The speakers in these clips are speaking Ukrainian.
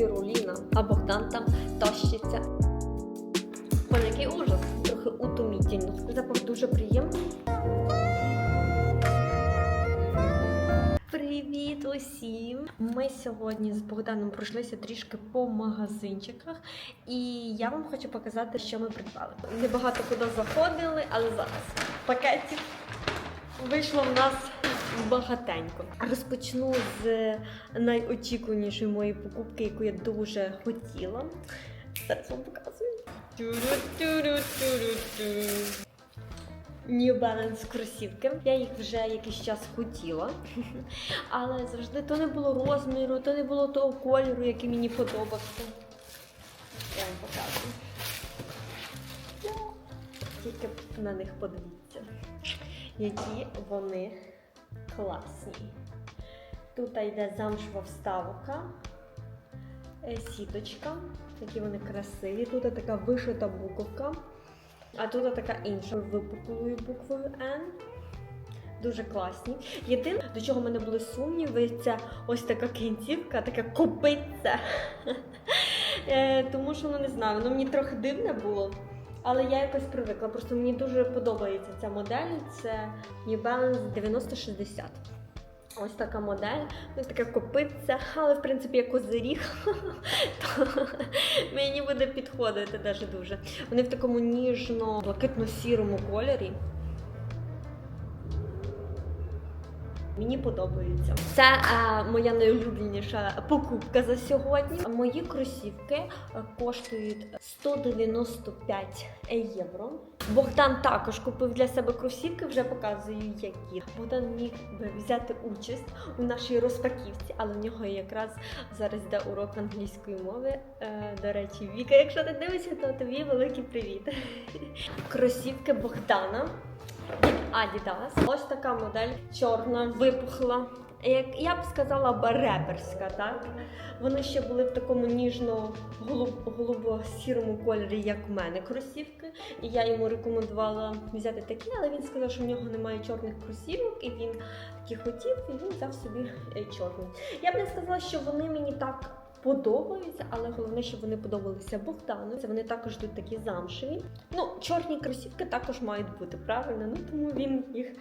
спіруліна, а Богдан там тащиться. Ой, який ужас, трохи утомітельно. Запах дуже приємний. Привіт усім! Ми сьогодні з Богданом пройшлися трішки по магазинчиках, і я вам хочу показати, що ми придбали. Небагато куди заходили, але зараз пакетів вийшло в нас багатенько. Розпочну з найочікуванішої моєї покупки, яку я дуже хотіла. Зараз вам показую. New Balance кросівки. Я їх вже якийсь час хотіла, але завжди то не було розміру, то не було того кольору, який мені подобався. Я вам показую. Тільки на них подивіться, які вони класні. Тут йде замшова вставка, е, сіточка, які вони красиві. Тут така вишита буковка. А тут така інша випуклою буквою N. Дуже класні. Єдине, до чого в мене були сумніви, це ось така кінцівка, така копиця. Е, Тому що, ну не знаю, воно мені трохи дивне було. Але я якось привикла. Просто мені дуже подобається ця модель. Це New Balance 9060. Ось така модель, ось така копиця, але в принципі як козиріг, то мені буде підходити дуже. Вони в такому ніжно-блакитно-сірому кольорі. Мені подобається. Це е, моя найулюбленіша покупка за сьогодні. Мої кросівки е, коштують 195 євро. Богдан також купив для себе кросівки, вже показую, які. Богдан міг би взяти участь у нашій розпаківці, але в нього якраз зараз йде урок англійської мови. Е, до речі, Віка, якщо ти дивишся, то тобі великий привіт. Кросівки Богдана Adidas. Ось така модель чорна, випухла. Як я б сказала, б реперська, так? Вони ще були в такому ніжно-голубо-сірому кольорі, як в мене кросівки. І я йому рекомендувала взяти такі, але він сказав, що в нього немає чорних кросівок, і він такі хотів, і він взяв собі е, чорний. Я б не сказала, що вони мені так. Подобаються, але головне, щоб вони подобалися Богдану. Це вони також тут такі замшеві. Ну, чорні кросівки також мають бути правильно, ну тому він їх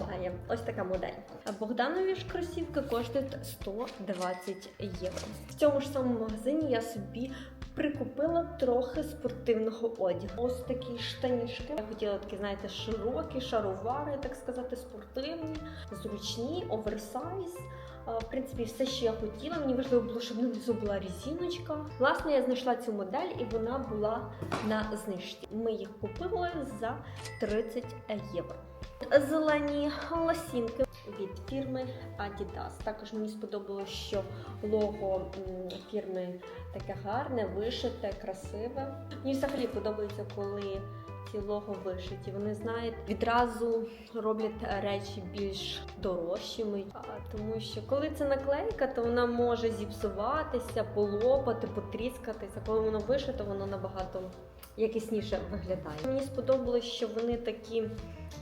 має. Ось така модель. А Богданові ж кросівки коштують 120 євро. В цьому ж самому магазині я собі прикупила трохи спортивного одягу. Ось такі штанішки. Я хотіла такі, знаєте, широкі, шаровари, так сказати, спортивні, зручні, оверсайз. В принципі, все, що я хотіла. Мені важливо було, щоб внизу була резиночка. Власне, я знайшла цю модель і вона була на знижці. Ми їх купили за 30 євро. Зелені лосінки від фірми Adidas. Також мені сподобалось, що лого фірми таке гарне, вишите, красиве. Мені взагалі подобається, коли ці лого вишиті. Вони знають, відразу роблять речі більш дорожчими. Тому що коли це наклейка, то вона може зіпсуватися, полопати, потріскатися. Коли воно вишито, воно набагато якісніше виглядає. Мені сподобалось, що вони такі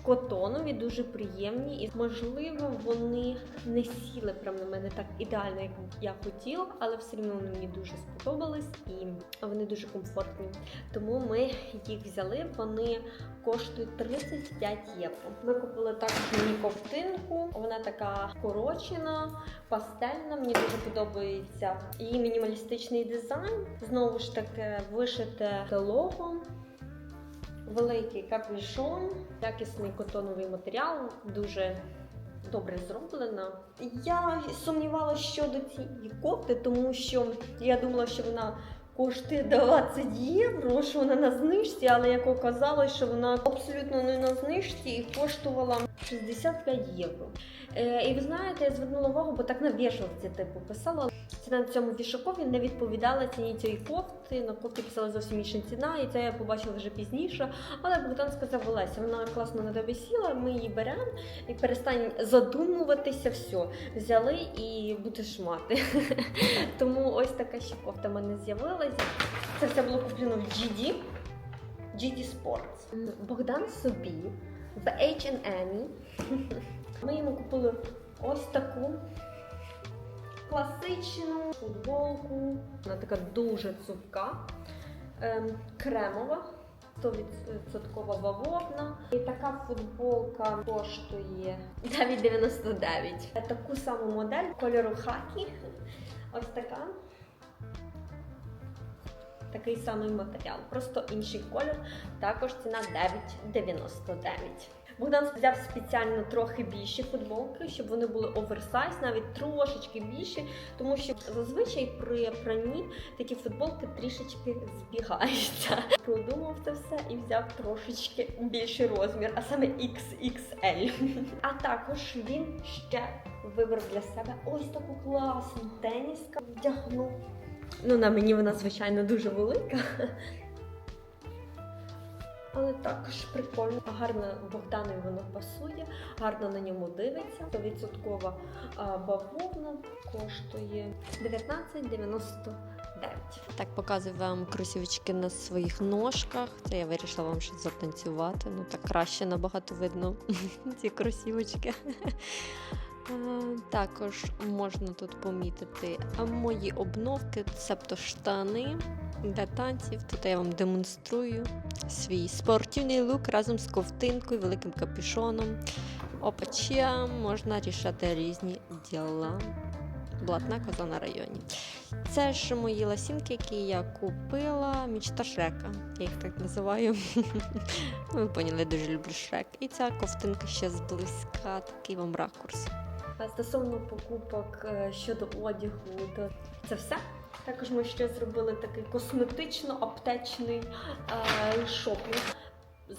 котонові, дуже приємні, і можливо вони не сіли прямо на мене так ідеально, як я хотіла, але все одно вони мені дуже сподобались і вони дуже комфортні. Тому ми їх взяли. Вони коштують 35 євро. Ми купили також мені ковтинку. Вона така корочена, пастельна. Мені дуже подобається її мінімалістичний дизайн. Знову ж таки, вишите лого. Великий капюшон, якісний котоновий матеріал, дуже добре зроблена. Я сумнівалася щодо цієї кофти, тому що я думала, що вона коштує 20 євро, що вона на знижці, але як оказалось, що вона абсолютно не на знижці і коштувала 65 євро. Е, і ви знаєте, я звернула увагу, бо так на вішалці типу писала. Ціна на цьому вішакові не відповідала ціні цієї кофти. На кофті писала зовсім інша ціна, і це я побачила вже пізніше. Але Богдан сказав, Олеся, вона класно на тебе сіла, ми її беремо і перестань задумуватися, все. Взяли і будеш мати. Тому ось така ще кофта в мене з'явилася. Це все було куплено в GD. GD Sports. Богдан собі в H&M. Ми йому купили ось таку класичну футболку. Вона така дуже цупка, ем, кремова. 100% бавовна. І така футболка коштує 9,99. Таку саму модель кольору хакі. Ось така. Такий самий матеріал, просто інший колір. Також ціна 9,99. Богдан взяв спеціально трохи більші футболки, щоб вони були оверсайз, навіть трошечки більші, тому що зазвичай при пранні такі футболки трішечки збігаються. Продумав це все і взяв трошечки більший розмір, а саме XXL. А також він ще вибрав для себе ось таку класну теніску. Вдягнув. Ну, на мені вона, звичайно, дуже велика. Але також прикольно, гарно Богданові воно пасує, гарно на ньому дивиться. 100% бавовна коштує 19,99. Так, показую вам кросівочки на своїх ножках. Це я вирішила вам щось затанцювати. Ну так краще набагато видно ці кросівочки. А, Також можна тут помітити мої обновки, цебто штани для танців. Тут я вам демонструю свій спортивний лук разом з ковтинкою, великим капюшоном. Опача можна рішати різні діла. Блатна коза на районі. Це ж мої ласінки, які я купила. Мічта Шрека. Я їх так називаю. Ви поняли, дуже люблю Шрек. І ця ковтинка ще зблизька, такий вам ракурс. А стосовно покупок е, щодо одягу, то це все. Також ми ще зробили такий косметично-аптечний е, шопінг.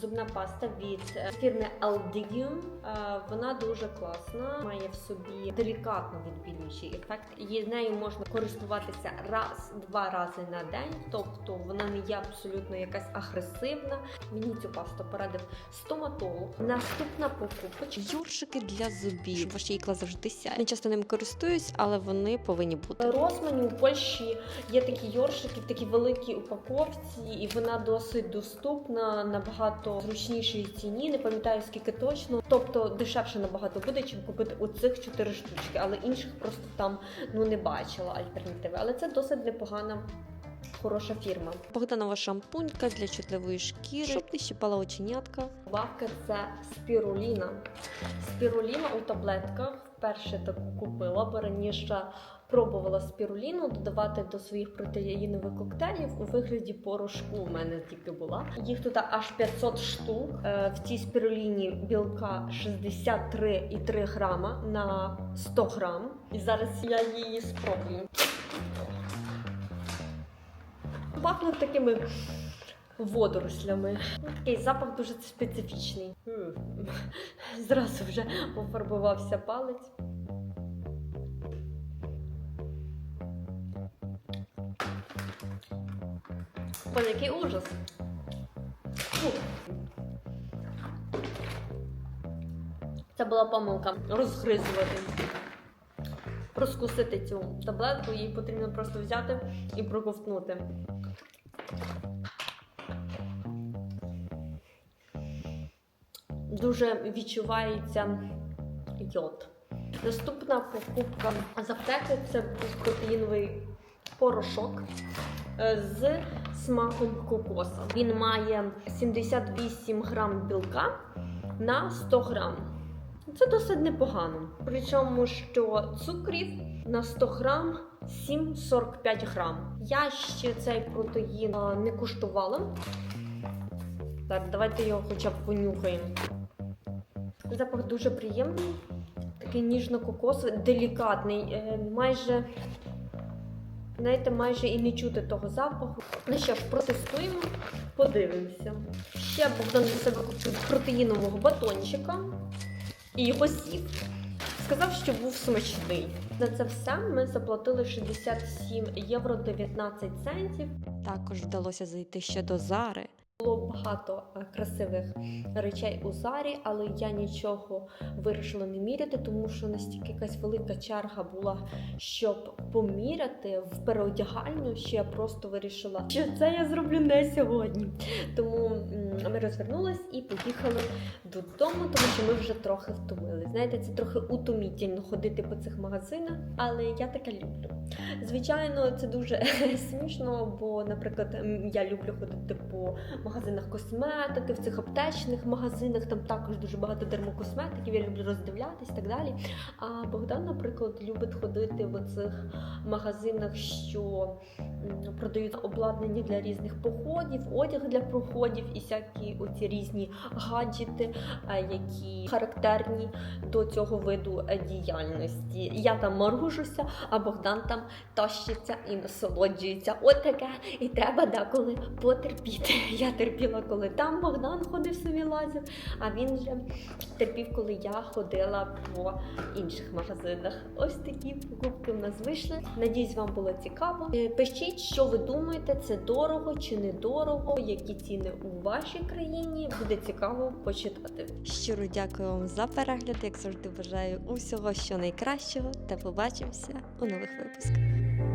Зубна паста від е, фірми Aldigium. Е, Вона дуже класна, має в собі делікатно відбілюючий ефект. І нею можна користуватися раз-два рази на день, тобто вона не є абсолютно якась агресивна. Мені цю пасту порадив стоматолог. Наступна покупочка. Йоршики для зубів. Ваші ікла завжди сяють. Я часто ним користуюсь, але вони повинні бути. Росмані у Польщі є такі йоршики в такій великій упаковці, і вона досить доступна, набагато зручнішій ціні. Не пам'ятаю скільки точно. Тобто дешевше набагато буде, чим купити оцих чотири штучки, але інших просто там ну не бачила альтернативи. Але це досить непогана. Хороша фірма. Богданова шампунька для чутливої шкіри, щоб не щипала оченятка. Добавка це спіруліна. Спіруліна у таблетках вперше таку купила, бо раніше пробувала спіруліну додавати до своїх протеїнових коктейлів у вигляді порошку. У мене тільки була. Їх тут аж 500 штук. Е, В цій спіруліні білка 63,3 грама на 100 грам. І зараз я її спробую. Пахнуть такими водорослями. Ну, Такий запах дуже специфічний. Зразу вже пофарбувався палець. Ой, який ужас. Це була помилка розгризувати. Розкусити цю таблетку, її потрібно просто взяти і проковтнути. Дуже відчувається йод. Наступна покупка з аптеки це протеїновий порошок е, з смаком кокоса. Він має 78 грам білка на 100 грам. Це досить непогано. Причому, що цукрів на 100 грам 7,45 грам. Я ще цей протеїн не куштувала. Так, давайте його хоча б понюхаємо. Запах дуже приємний, такий ніжно-кокосовий, делікатний, е, майже, знаєте, майже і не чути того запаху. Ну що протестуємо, подивимося. Ще Богдан для себе купив протеїнового батончика і його сів. Сказав, що був смачний. За це все ми заплатили 67 євро 19 центів. Також вдалося зайти ще до Зари. Було багато е, красивих речей у зарі, але я нічого вирішила не міряти, тому що настільки якась велика черга була, щоб поміряти в переодягальню, що я просто вирішила, що це я зроблю не сьогодні. Тому ми розвернулись і поїхали додому, тому що ми вже трохи втомили. Знаєте, це трохи утомітельно ходити по цих магазинах, але я таке люблю. Звичайно, це дуже смішно, бо, наприклад, я люблю ходити по магазинах косметики, в цих аптечних магазинах, там також дуже багато дермокосметиків, я люблю роздивлятись і так далі. А Богдан, наприклад, любить ходити в цих магазинах, що продають обладнання для різних походів, одяг для походів і всякі оці різні гаджети, е, які характерні до цього виду е, діяльності. Я там моргужуся, а Богдан там тащиться і насолоджується. От таке і треба деколи потерпіти. Я терпіла, коли там Богдан ходив собі лазив, а він вже терпів, коли я ходила по інших магазинах. Ось такі покупки в нас вийшли. Надіюсь, вам було цікаво. Е, Пишіть, що ви думаєте, це дорого чи недорого, які ціни у вашій країні. Буде цікаво почитати. Щиро дякую вам за перегляд. Як завжди, бажаю усього, що найкращого, та побачимося у нових випусках.